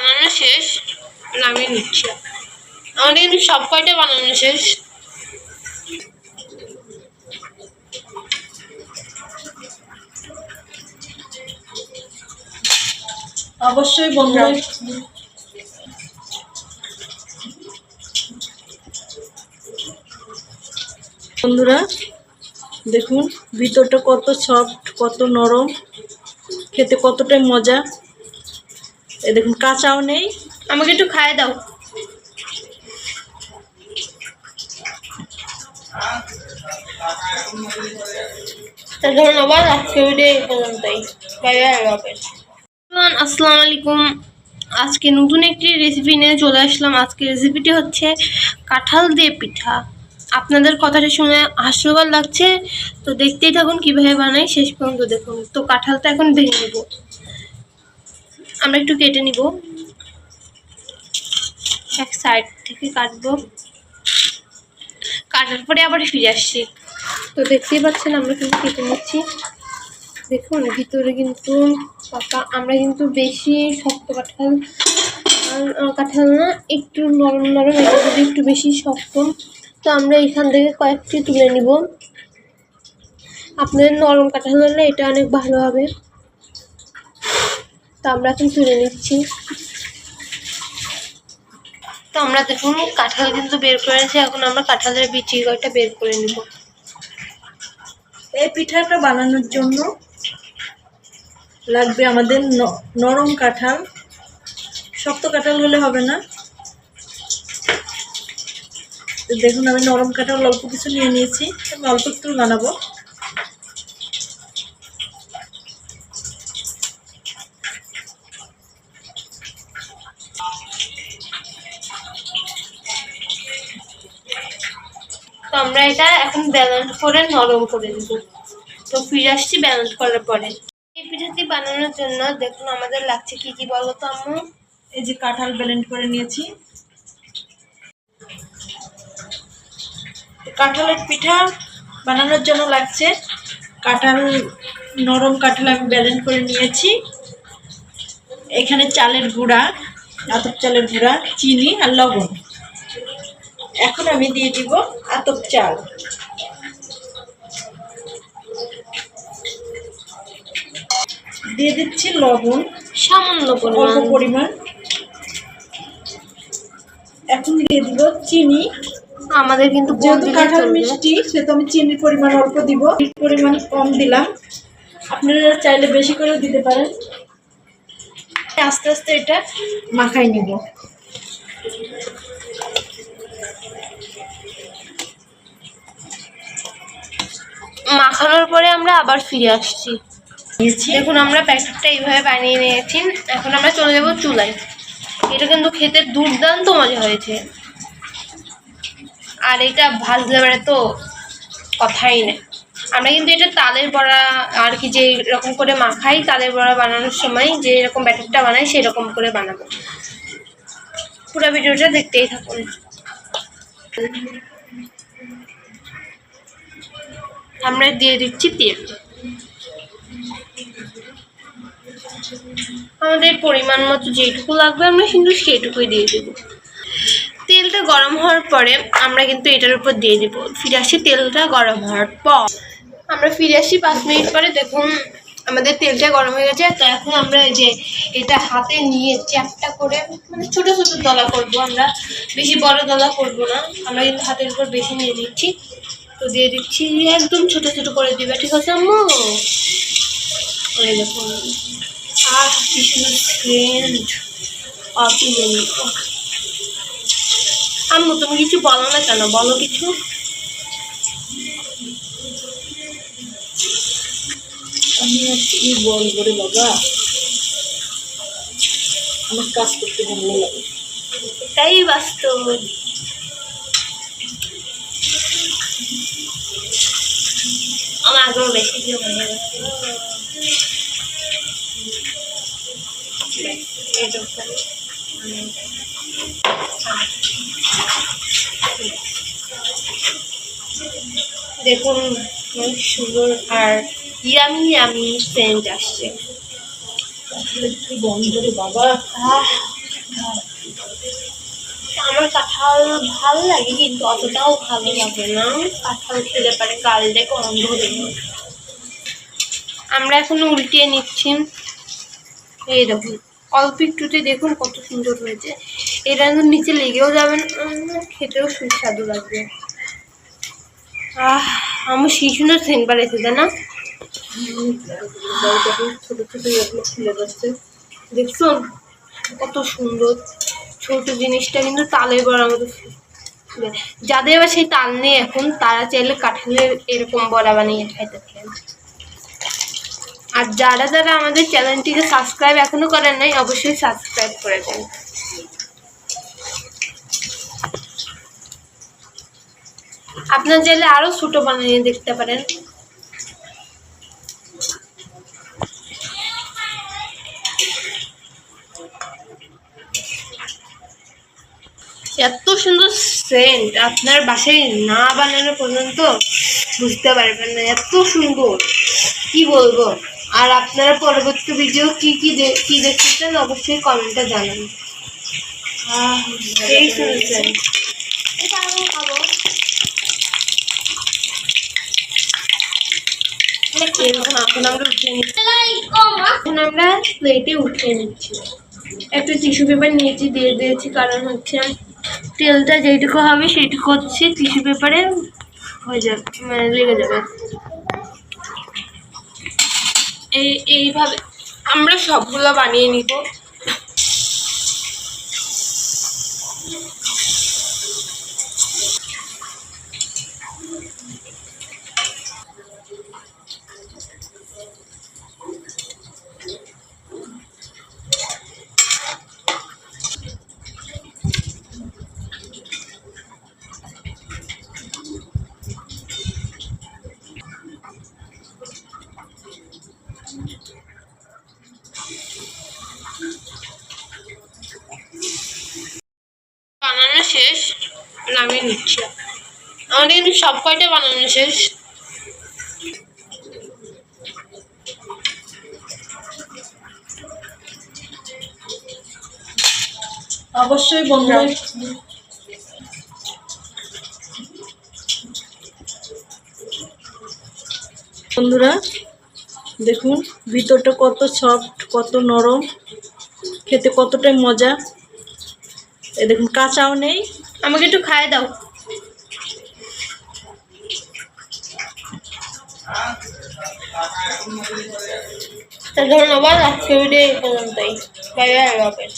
বানানো শেষ নামিয়ে নিচ্ছি। আমাদের কিন্তু সব কয়টা বানানো শেষ? অবশ্যই বন্ধুরা বন্ধুরা দেখুন ভিতরটা কত সফট কত নরম খেতে কতটাই মজা। এ দেখুন কাঁচাও নেই। আমাকে একটু খাইয়ে দাও। ধন্যবাদ আজকে ভিডিও এই পর্যন্তই। বাই বাই আল্লাহ হাফেজ। এভরিওয়ান, আসসালামু আলাইকুম। আজকে নতুন একটি রেসিপি নিয়ে চলে আসলাম। আজকে রেসিপিটি হচ্ছে কাঁঠাল দিয়ে পিঠা। আপনাদের কথাটা শুনে হাস্যকর লাগছে। তো দেখতেই থাকুন কীভাবে বানাই শেষ পর্যন্ত দেখুন। তো কাঁঠালটা এখন ভেঙে নেব। আমরা একটু কেটে নিব। এক সাইড থেকে কাটবো। কাটার পরে আবার ফিরে আসছি। তো দেখতেই পাচ্ছেন, আমরা কিন্তু কেটে নিচ্ছি। দেখুন, ভিতরে কিন্তু পাকা আমরা কিন্তু বেশি শক্ত কাঁঠাল কাঁঠাল না, একটু নরম নরম, এটা যদি একটু বেশি শক্ত, তো আমরা এখান থেকে কয়েকটি তুলে নিব। আপনাদের নরম কাঁঠাল হলে এটা অনেক ভালো হবে। তো আমরা এখন তুলে নিচ্ছি। তো আমরা দেখুন কাঁঠাল কিন্তু বের করেছি এখন আমরা কাঁঠালের বিচি কয়টা বের করে নিব। এই পিঠাটা বানানোর জন্য লাগবে আমাদের নরম কাঁঠাল। শক্ত কাঁঠাল হলে হবে না। দেখুন, আমি নরম কাঁঠাল অল্প কিছু নিয়ে নিয়েছি, আমি অল্প একটু বানাবো। আমরা এটা এখন ব্যালেন্স করে নরম করে দেবো তো ফিরে আসছি ব্যালেন্স করার পরে। এই পিঠাটি বানানোর জন্য দেখুন আমাদের লাগছে কি কি বলো তো আম্মু? এই যে কাঁঠাল ব্লেন্ড করে নিয়েছি। কাঁঠালের পিঠা বানানোর জন্য লাগছে। কাঁঠাল, নরম কাঁঠাল আমি ব্লেন্ড করে নিয়েছি। এখানে চালের গুঁড়া, আতপ চালের গুঁড়া, চিনি আর লবণ। এখন আমি দিয়ে দিব আতপ চাল। দিয়ে দিচ্ছি লবণ সামান্য অল্প পরিমাণ। এখন দিয়ে দিব চিনি। আমাদের কিন্তু যেহেতু কাঁঠাল। মিষ্টি সেহেতু আমি চিনির পরিমাণ অল্প দিব। পরিমাণ কম দিলাম। আপনারা চাইলে বেশি করে দিতে পারেন। আস্তে আস্তে এটা মাখাই নিব। মাখানোর পরে আমরা আবার ফিরে আসছি। দেখুন, আমরা প্যাকেটটা এইভাবে বানিয়ে নিয়েছি। এখন আমরা চলে যাব চুলায়। এটা কিন্তু খেতে দুর্দান্ত মজা হয়েছে। আর এটা ভাজলে বেড়ে তো কথাই নেই। আমরা কিন্তু এটা তালের বড়া আর কি যে রকম করে মাখাই, তালের বড়া বানানোর সময় যে এরকম ব্যাটারটা বানাই সেই রকম করে বানাবো। পুরো ভিডিওটা দেখতেই থাকুন। আমরা দিয়ে দিচ্ছি তেল। আমাদের পরিমাণ মতো যেটুকু লাগবে আমরা কিন্তু সেইটুকুই দিয়ে দেব। তেলটা গরম হওয়ার পরে আমরা কিন্তু এটার উপর দিয়ে দেব। ফিরে আসি তেলটা গরম হওয়ার পর। আমরা ফিরে আসি পাঁচ মিনিট পরে, দেখুন আমাদের তেলটা গরম হয়ে গেছে। তো এখন আমরা যে এটা হাতে নিয়ে চ্যাপটা করে মানে ছোট ছোট দলা করব আমরা। বেশি বড় দলা করব না। আমরা কিন্তু হাতের উপর বেশি নিয়ে দিচ্ছি তো দিয়ে দিচ্ছি। একদম ছোট ছোট করে দিবে ঠিক আছে আম্মু? ওই দেখুন। আহ কি সুন্দর সেন্ট পাপি আম্মু তুমি কিছু বলো না কেন? বলো কিছু। আমি আর কি বলব রে বাবা। আমার কাজ করতে ভালো লাগে। এটাই বাস্তব। আমার আগেও বেশি দিয়ে হয়ে গেছে দেখুন অনেক সুন্দর আর ইয়ামি ইয়ামি সেন্ট আসছে। বন্ধ বাবা। আমার কাঁঠাল ভালো লাগে, কিন্তু অতটাও ভালো লাগে না। কাঁঠাল খেলে পারে কাল দেখে অন্ধ আমরা এখন উল্টিয়ে নিচ্ছি। এই দেখুন, অল্প একটুতে দেখুন কত সুন্দর হয়েছে। এটা কিন্তু নিচে লেগেও যাবে না খেতেও সুস্বাদু লাগবে। আহ আমার সেই সুন্দর সেন্ট বাড়াইছে না? ছোট ছোট এগুলো যাচ্ছে। দেখছুন কত সুন্দর। ছোট জিনিসটা কিন্তু তালের বড়ার মতো যাদের আবার সেই তাল নেই এখন, তারা চাইলে কাঁঠালের এরকম বড়া বানিয়ে খাইতে পারেন। আর যারা যারা আমাদের চ্যানেলটিকে সাবস্ক্রাইব এখনও করেন নাই, অবশ্যই সাবস্ক্রাইব করে দেন। আপনার চাইলে আরও ছোট বানিয়ে দেখতে পারেন। এত সুন্দর সেন্ট আপনার বাসায় না বানানো পর্যন্ত বুঝতে পারবেন না, এত সুন্দর। কি বলব? আর আপনারা পরবর্তী ভিডিও কি কি কি দেখতে চান অবশ্যই কমেন্টে জানান এখন আমরা উঠিয়ে নিচ্ছি এখন আমরা প্লেটে উঠিয়ে নিচ্ছি। একটা টিস্যু পেপার নিয়েছি, দিয়ে দিয়েছি, কারণ হচ্ছে তেলটা যেইটুকু হবে সেটুকু হচ্ছে টিস্যু পেপারে হয়ে যাবে মানে লেগে যাবে। এই, এইভাবে আমরা সবগুলো বানিয়ে নিব। শেষ নামিয়ে নিচ্ছি। আমাদের কিন্তু সব কয়টা বানানো শেষ? অবশ্যই বন্ধুরা বন্ধুরা দেখুন ভিতরটা কত সফট কত নরম খেতে কতটাই মজা। এ দেখুন কাঁচাও নেই। আমাকে একটু খাই দাও। তা ধন্যবাদ আজকে ভিডিও এই পর্যন্তই। Bye bye